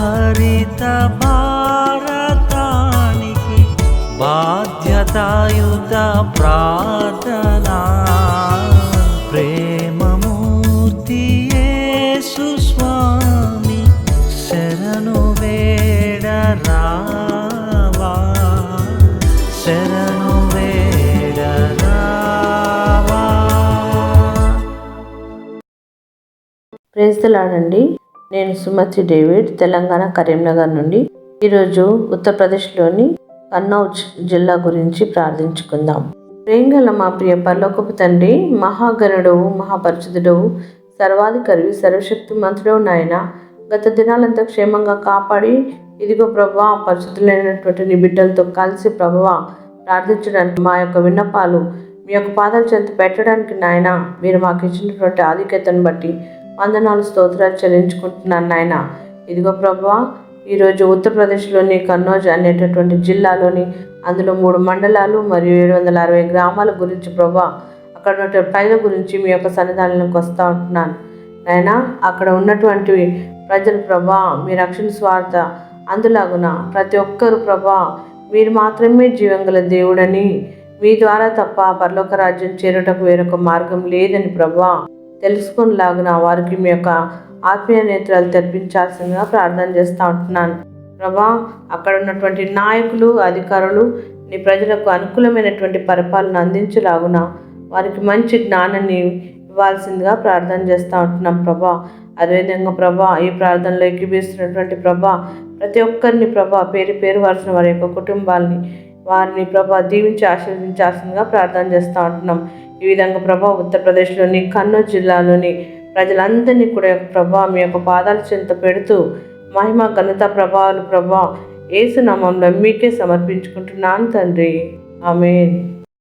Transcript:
హరిత భారతానికి బాధ్యతాయుత ప్రార్థనా. ప్రేమమూర్తి స్వామి శరణు వేడరా ప్రేస్తలాడండి నేను సుమతి డేవిడ్ తెలంగాణ కరీంనగర్ నుండి. ఈరోజు ఉత్తరప్రదేశ్లోని కన్నౌజ్ జిల్లా గురించి ప్రార్థించుకుందాం. ప్రేంగల మా ప్రియ పర్లోకపు తండ్రి మహాగణుడవు మహాపరిచితుడవు సర్వాధికారి సర్వశక్తి మంత్రుడవు నాయన గత దినాలంతా క్షేమంగా కాపాడి ఇదిగో ప్రభా పరిశుద్ధులైనటువంటి నీ బిడ్డలతో కలిసి ప్రభావ ప్రార్థించడానికి మా యొక్క విన్నపాలు మీ యొక్క పాదాల చెంత పెట్టడానికి నాయన మీరు మాకు ఇచ్చినటువంటి ఆధిక్యతను బట్టి వందనాలు స్తోత్రాలు చెల్లించుకుంటున్నాను నాయన. ఇదిగో ప్రభా ఈరోజు ఉత్తరప్రదేశ్లోని కన్నౌజ్ అనేటటువంటి జిల్లాలోని అందులో మూడు మండలాలు మరియు ఏడు వందల అరవై గ్రామాల గురించి ప్రభా అక్కడ ఉన్న ప్రజల గురించి మీ యొక్క సన్నిధానంలోకి వస్తూ ఉంటున్నాను. నాయన అక్కడ ఉన్నటువంటి ప్రజలు ప్రభా మీ రక్షణ స్వార్థ అందులాగున ప్రతి ఒక్కరు ప్రభా మీరు మాత్రమే జీవంగల దేవుడని మీ ద్వారా తప్ప పరలోక రాజ్యం చేరుటకు వేరొక మార్గం లేదని ప్రభా తెలుసుకునిలాగున వారికి మీ యొక్క ఆత్మీయ నేత్రాలు తెరిపించాల్సిందిగా ప్రార్థన చేస్తూ ఉంటున్నాను. ప్రభా అక్కడ ఉన్నటువంటి నాయకులు అధికారులు నీ ప్రజలకు అనుకూలమైనటువంటి పరిపాలన అందించలాగున వారికి మంచి జ్ఞానాన్ని ఇవ్వాల్సిందిగా ప్రార్థన చేస్తూ ఉంటున్నాం ప్రభా. అదేవిధంగా ప్రభా ఈ ప్రార్థనలో ఎక్కిపిస్తున్నటువంటి ప్రభా ప్రతి ఒక్కరిని ప్రభా పేరు పేరు వరుసన వారి యొక్క కుటుంబాలని వారిని ప్రభా దీవించి ఆశీర్వదించాల్సిందిగా ప్రార్థన చేస్తూ ఉంటున్నాం. ఈ విధంగా ప్రభా ఉత్తరప్రదేశ్లోని కన్నూర్ జిల్లాలోని ప్రజలందరినీ కూడా ప్రభా మీ యొక్క పాదాల చెంత పెడుతూ మహిమ ఘనత ప్రభావాలు ప్రభా ఏసునామంలో మీకే సమర్పించుకుంటున్నాను తండ్రి. ఆమెన్.